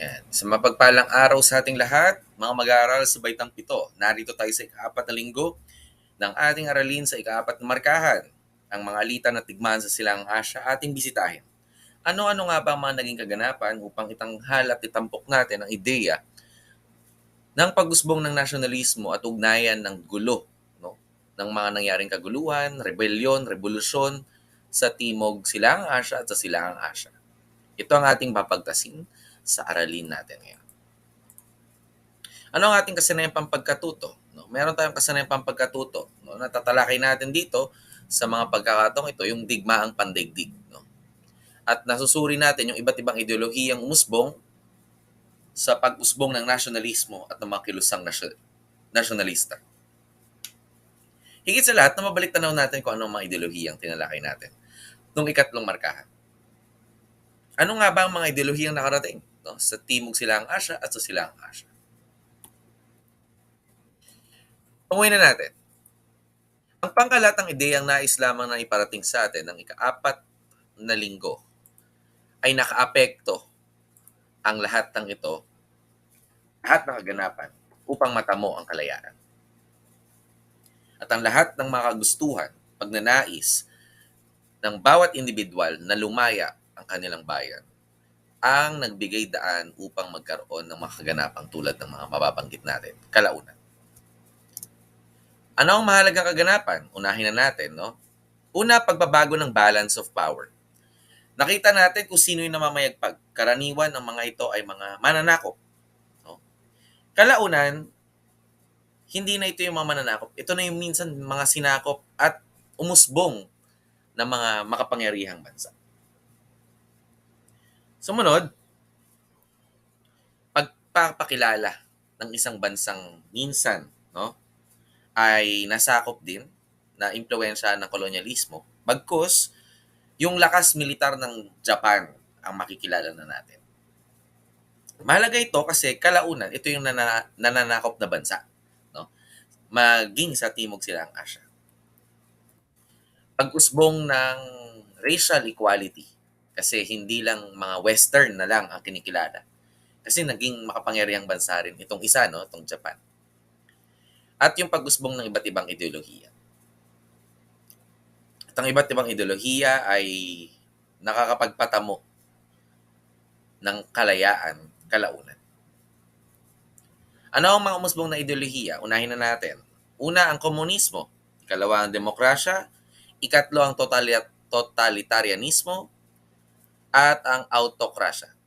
Yan. Sa mapagpalang araw sa ating lahat, mga mag-aaral sa Baitang Pito, narito tayo sa ikaapat na linggo ng ating aralin sa ikaapat na markahan. Ang mga alitan at tigmaan sa silang Asya ating bisitahin. Ano-ano nga ba ang mga naging kaganapan upang itanghal at itampok natin ang ideya ng pag-usbong ng nasyonalismo at ugnayan ng gulo no? ng mga nangyaring kaguluhan, rebelyon, revolusyon sa Timog Silang Asya at sa Silangang Asya. Ito ang ating papagtasin sa aralin natin ngayon. Ano ang ating kasanayang pampagkatuto? No? Meron tayong kasanayang pampagkatuto. No? Natatalakay natin dito sa mga pagkakataong ito, yung digmaang pandaigdig. No? At nasusuri natin yung iba't ibang ideolohiyang umusbong sa pag-usbong ng nasyonalismo at ng mga kilusang nasy- nasyonalista. Higit sa lahat, na mabalik tanaw natin kung ano ang mga ideolohiyang tinalakay natin nung ikatlong markahan. Ano nga ba ang mga ideolohiyang nakarating no? sa Timog Silang Asya at sa Silang Asya? Tunguin na natin. Ang pangkalatang ideyang nais lamang na iparating sa atin ng ikaapat na linggo ay nakaapekto ang lahat ng ito, lahat ng kaganapan upang matamo ang kalayaan. At ang lahat ng mga kagustuhan, pagnanais ng bawat individual na lumaya ang kanilang bayan ang nagbigay daan upang magkaroon ng mga kaganapang tulad ng mga mababanggit natin. Kalaunan. Ano ang mahalagang kaganapan? Unahin na natin, no? Una, pagbabago ng balance of power. Nakita natin kung sino yung namamayagpag. Karaniwan ng mga ito ay mga mananakop. No? Kalaunan, hindi na ito yung mga mananakop. Ito na yung minsan mga sinakop at umusbong ng mga makapangyarihang bansa. Sumunod, pagpapakilala ng isang bansang minsan, no? ay nasakop din na impluensya ng kolonyalismo. Bagkus, yung lakas militar ng Japan ang makikilala na natin. Mahalaga ito kasi kalaunan, ito yung nana, nananakop na bansa. No? Maging sa Timog Silang Asya. Pag-usbong ng racial equality kasi hindi lang mga Western na lang ang kinikilala. Kasi naging makapangyarihang bansa rin itong isa, no? itong Japan at yung pag-usbong ng iba't ibang ideolohiya. At ang iba't ibang ideolohiya ay nakakapagpatamo ng kalayaan kalaunan. Ano ang mga umusbong na ideolohiya? Unahin na natin. Una, ang komunismo. Ikalawa, ang demokrasya. Ikatlo, ang totali- totalitarianismo. At ang autokrasya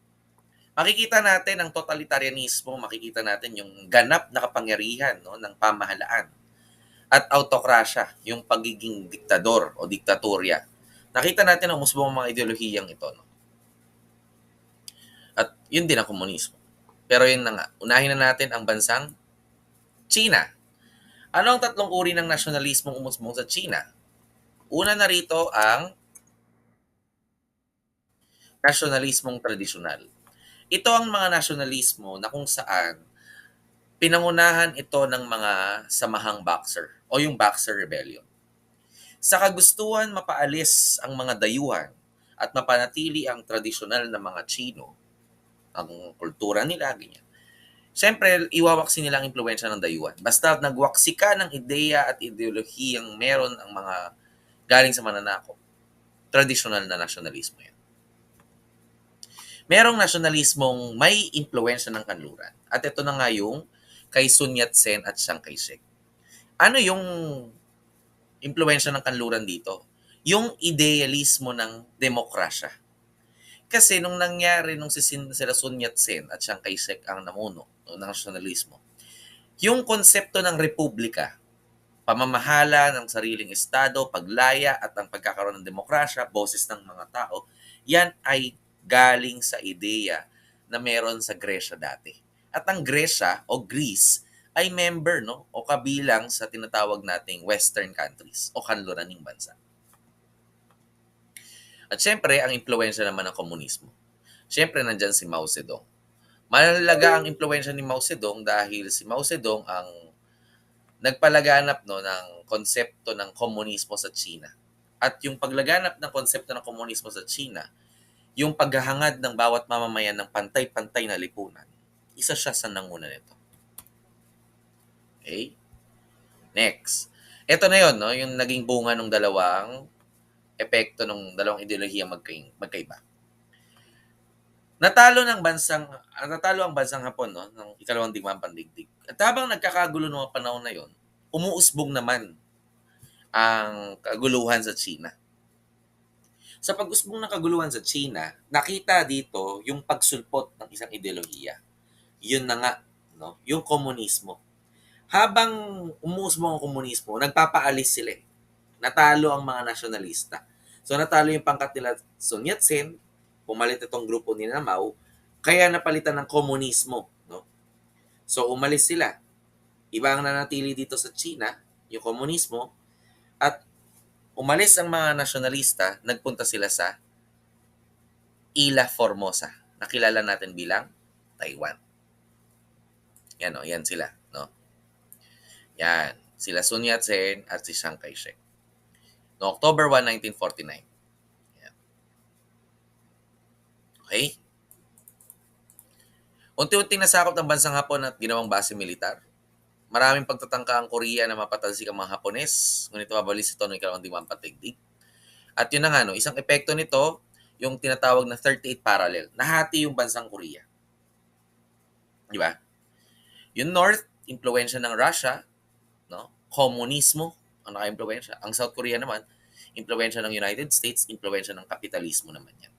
makikita natin ang totalitarianismo, makikita natin yung ganap na kapangyarihan no, ng pamahalaan. At autokrasya, yung pagiging diktador o diktatorya. Nakita natin ang musbong mga ideolohiyang ito. No? At yun din ang komunismo. Pero yun na nga, unahin na natin ang bansang China. Ano ang tatlong uri ng nasyonalismong umusbong sa China? Una na rito ang nasyonalismong tradisyonal ito ang mga nasyonalismo na kung saan pinangunahan ito ng mga samahang boxer o yung Boxer Rebellion. Sa kagustuhan mapaalis ang mga dayuhan at mapanatili ang tradisyonal na mga Chino, ang kultura nila, ganyan. Siyempre, iwawaksi nila ang impluensya ng dayuhan. Basta nagwaksi ka ng ideya at ideolohiyang meron ang mga galing sa mananakop, tradisyonal na nasyonalismo yan merong nasyonalismong may impluensya ng kanluran. At ito na nga yung kay Sun Yat-sen at Chiang Kai-shek. Ano yung impluensya ng kanluran dito? Yung idealismo ng demokrasya. Kasi nung nangyari nung si sila Sun Yat-sen at Chiang Kai-shek ang namuno ng nasyonalismo, yung konsepto ng republika, pamamahala ng sariling estado, paglaya at ang pagkakaroon ng demokrasya, boses ng mga tao, yan ay galing sa ideya na meron sa Gresya dati. At ang Gresya o Greece ay member no o kabilang sa tinatawag nating western countries o kanluraning bansa. At syempre, ang impluensya naman ng komunismo. Syempre, nandyan si Mao Zedong. Malalaga ang impluensya ni Mao Zedong dahil si Mao Zedong ang nagpalaganap no, ng konsepto ng komunismo sa China. At yung paglaganap ng konsepto ng komunismo sa China yung paghahangad ng bawat mamamayan ng pantay-pantay na lipunan, isa siya sa nanguna nito. Okay? Next. Ito na yon no? yung naging bunga ng dalawang epekto ng dalawang ideolohiya magkay, magkaiba. Natalo ng bansang ah, natalo ang bansang Hapon no ng ikalawang digmaan pandigdig. At habang nagkakagulo ng panahon na yon, umuusbong naman ang kaguluhan sa China. Sa pag-usbong ng kaguluhan sa China, nakita dito yung pagsulpot ng isang ideolohiya. Yun na nga, no? yung komunismo. Habang umusbong ang komunismo, nagpapaalis sila. eh. Natalo ang mga nasyonalista. So natalo yung pangkat nila Sun Yat-sen, pumalit itong grupo ni Mao, kaya napalitan ng komunismo. No? So umalis sila. Iba ang nanatili dito sa China, yung komunismo, at umalis ang mga nasyonalista, nagpunta sila sa Ila Formosa, nakilala natin bilang Taiwan. Yan o, yan sila. No? Yan, sila Sun Yat-sen at si Chiang Kai-shek. No, October 1, 1949. Yan. Okay? Unti-unting nasakop ng bansang Hapon at ginawang base militar. Maraming pagtatangka ang Korea na mapatalsik ang mga Hapones, ngunit mabalis ito ng ikalawang dimang patigdig. At yun na nga, no, isang epekto nito, yung tinatawag na 38 parallel. Nahati yung bansang Korea. Di ba? Yung North, impluensya ng Russia, no? Komunismo ang naka-impluensya. Ang South Korea naman, impluensya ng United States, impluensya ng kapitalismo naman yan.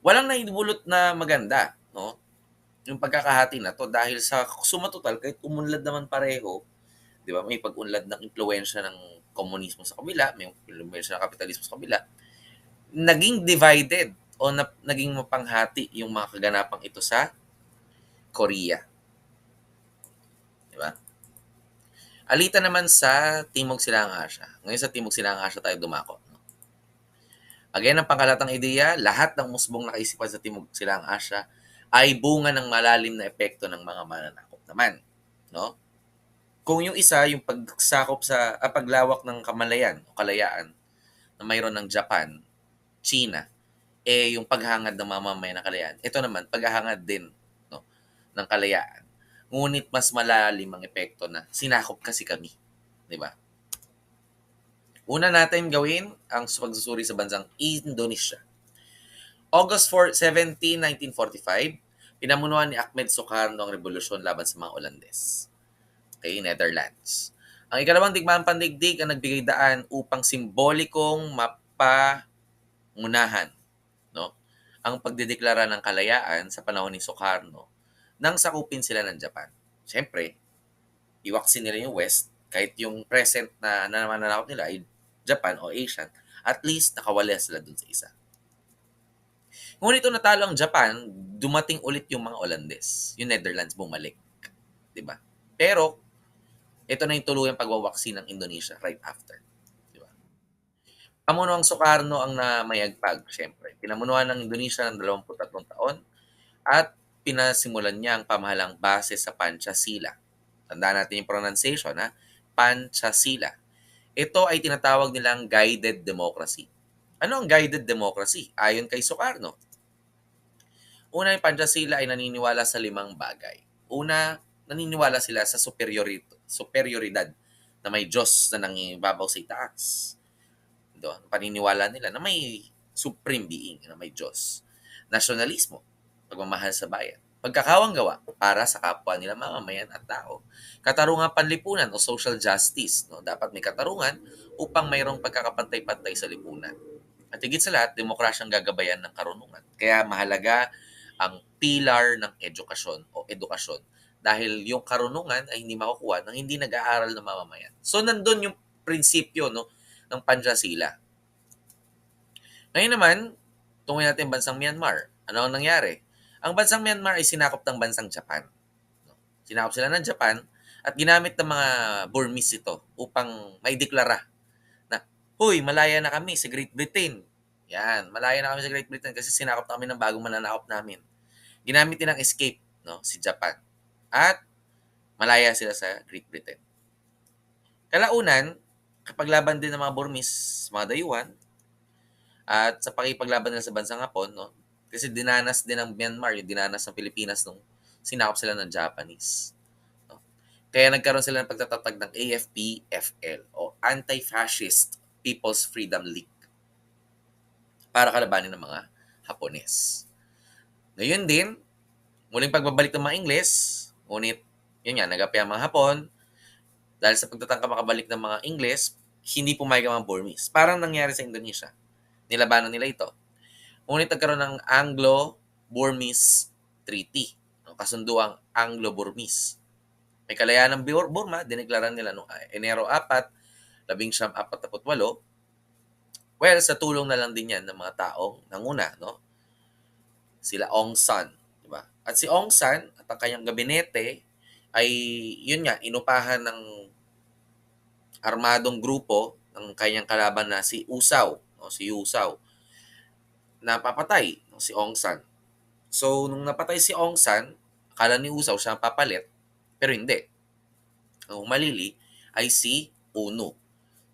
Walang naibulot na maganda? Yung pagkakahati na to dahil sa suma total, kahit umunlad naman pareho, di ba, may pag-unlad ng impluensya ng komunismo sa kabila, may impluensya ng kapitalismo sa kabila, naging divided o na, naging mapanghati yung mga kaganapang ito sa Korea. Di ba? Alita naman sa Timog Silangang Asya. Ngayon sa Timog Silangang Asya tayo dumako. Again, ang pangkalatang ideya, lahat ng musbong nakaisipan sa Timog Silangang Asya ay bunga ng malalim na epekto ng mga mananakop naman. No? Kung yung isa, yung pagsakop sa ah, paglawak ng kamalayan o kalayaan na mayroon ng Japan, China, eh yung paghangad ng mamamayan ng kalayaan. Ito naman, paghahangad din no, ng kalayaan. Ngunit mas malalim ang epekto na sinakop kasi kami. Di ba? Una natin gawin ang pagsusuri sa bansang Indonesia. August 4, 17, 1945, pinamunuan ni Ahmed Sukarno ang revolusyon laban sa mga Olandes. Okay, Netherlands. Ang ikalawang digmaan pandigdig ang nagbigay daan upang simbolikong mapamunahan no? ang pagdedeklara ng kalayaan sa panahon ni Sukarno nang sakupin sila ng Japan. Siyempre, iwaksin nila yung West, kahit yung present na nananakop nila ay Japan o Asian, at least nakawala sila dun sa isa. Ngunit ito natalo ang Japan, dumating ulit yung mga Olandes. Yung Netherlands bumalik. ba? Pero, ito na yung tuluyang pagwawaksin ng Indonesia right after. 'Di ba? Pamuno ang Sukarno ang namayagpag, syempre. Pinamunuan ng Indonesia ng 23 taon at pinasimulan niya ang pamahalang base sa Panchasila. Tandaan natin yung pronunciation, ha? Panchasila. Ito ay tinatawag nilang guided democracy. Ano ang guided democracy? Ayon kay Sukarno, Una, yung Panchasila ay naniniwala sa limang bagay. Una, naniniwala sila sa superiorito, superioridad na may Diyos na nangibabaw sa itaas. Doon, paniniwala nila na may supreme being na may Diyos. Nasyonalismo, pagmamahal sa bayan. Pagkakawang gawa para sa kapwa nila mamamayan at tao. Katarungan panlipunan o social justice. No? Dapat may katarungan upang mayroong pagkakapantay-pantay sa lipunan. At higit sa lahat, demokrasyang gagabayan ng karunungan. Kaya mahalaga ang pilar ng edukasyon o edukasyon dahil yung karunungan ay hindi makukuha nang hindi nag-aaral ng mamamayan. So nandun yung prinsipyo no ng Panchasila. Ngayon naman, tungkol natin bansang Myanmar. Ano ang nangyari? Ang bansang Myanmar ay sinakop ng bansang Japan. Sinakop sila ng Japan at ginamit ng mga Burmese ito upang maideklara na, Huy, malaya na kami sa Great Britain. Yan, malaya na kami sa Great Britain kasi sinakop na kami ng bagong mananakop namin. Ginamit din ng escape, no, si Japan. At malaya sila sa Great Britain. Kalaunan, kapag laban din ng mga Burmese, mga dayuhan, at sa pakipaglaban nila sa bansang Hapon, no, Kasi dinanas din ng Myanmar, yung dinanas ng Pilipinas nung sinakop sila ng Japanese. No? Kaya nagkaroon sila ng pagtatatag ng AFP-FL o Anti-Fascist People's Freedom League para kalabanin ng mga Hapones. Ngayon din, muling pagbabalik ng mga Ingles, ngunit, yun nga, nagapi ang mga Hapon, dahil sa pagtatangka makabalik ng mga Ingles, hindi pumayag ang mga Burmese. Parang nangyari sa Indonesia. Nilabanan nila ito. Ngunit nagkaroon ng Anglo-Burmese Treaty, ang kasunduang Anglo-Burmese. May kalayaan ng Bur- Burma, dineklara nila noong Enero 4, 1948. Well, sa tulong na lang din yan ng mga taong nanguna, no? Sila Aung San, di ba? At si Aung San at ang kanyang gabinete ay, yun nga, inupahan ng armadong grupo ng kanyang kalaban na si Usaw, no? si Usaw, napapatay no? si Aung San. So, nung napatay si Aung San, akala ni Usaw siya papalit, pero hindi. Ang malili ay si Uno.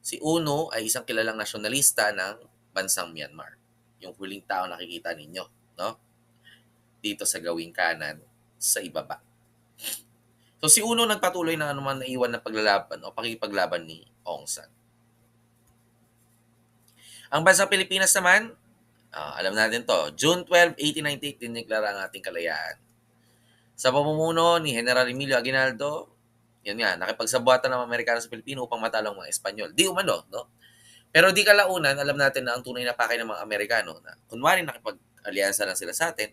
Si Uno ay isang kilalang nasyonalista ng bansang Myanmar. Yung huling tao nakikita ninyo, no? Dito sa gawing kanan sa ibaba. So si Uno nagpatuloy ng anuman naiwan na paglalaban o pakipaglaban ni Aung San. Ang bansang Pilipinas naman, ah, alam natin to, June 12, 1898, dineklara ang ating kalayaan. Sa pamumuno ni General Emilio Aguinaldo, yan nga, nakipagsabuatan ng Amerikano sa Pilipino upang matalo ang mga Espanyol. Di umano, no? Pero di kalaunan, alam natin na ang tunay na pakay ng mga Amerikano na kunwari nakipag-alyansa lang sila sa atin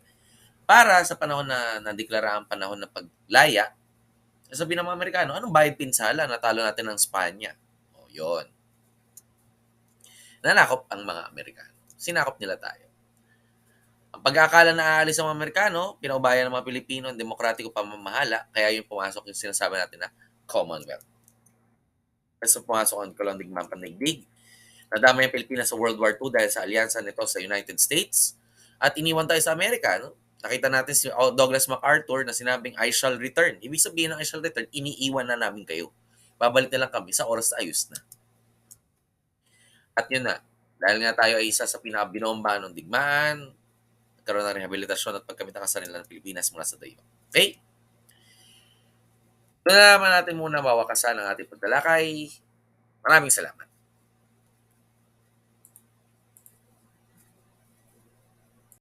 para sa panahon na nadeklara ang panahon ng paglaya, sabi ng mga Amerikano, anong bayad pinsala? Natalo natin ng Spanya. O, yon. Nanakop ang mga Amerikano. Sinakop nila tayo. Ang pag-aakala na aalis ang mga Amerikano, pinaubayan ng mga Pilipino ang demokratiko pamamahala, kaya yung pumasok yung sinasabi natin na Commonwealth. Kasi pumasok ang kalandigmang pandigdig. Nadama yung Pilipinas sa World War II dahil sa alyansa nito sa United States. At iniwan tayo sa Amerika. No? Nakita natin si Douglas MacArthur na sinabing, I shall return. Ibig sabihin ng I shall return, iniiwan na namin kayo. Babalik na lang kami sa oras na ayos na. At yun na, dahil nga tayo ay isa sa pinakabinomba ng digmaan, nagkaroon ng rehabilitasyon at pagkamit ng kasanila ng Pilipinas mula sa dayo. Okay? Doon na naman natin muna mawakasan ang ating pagtalakay. Maraming salamat.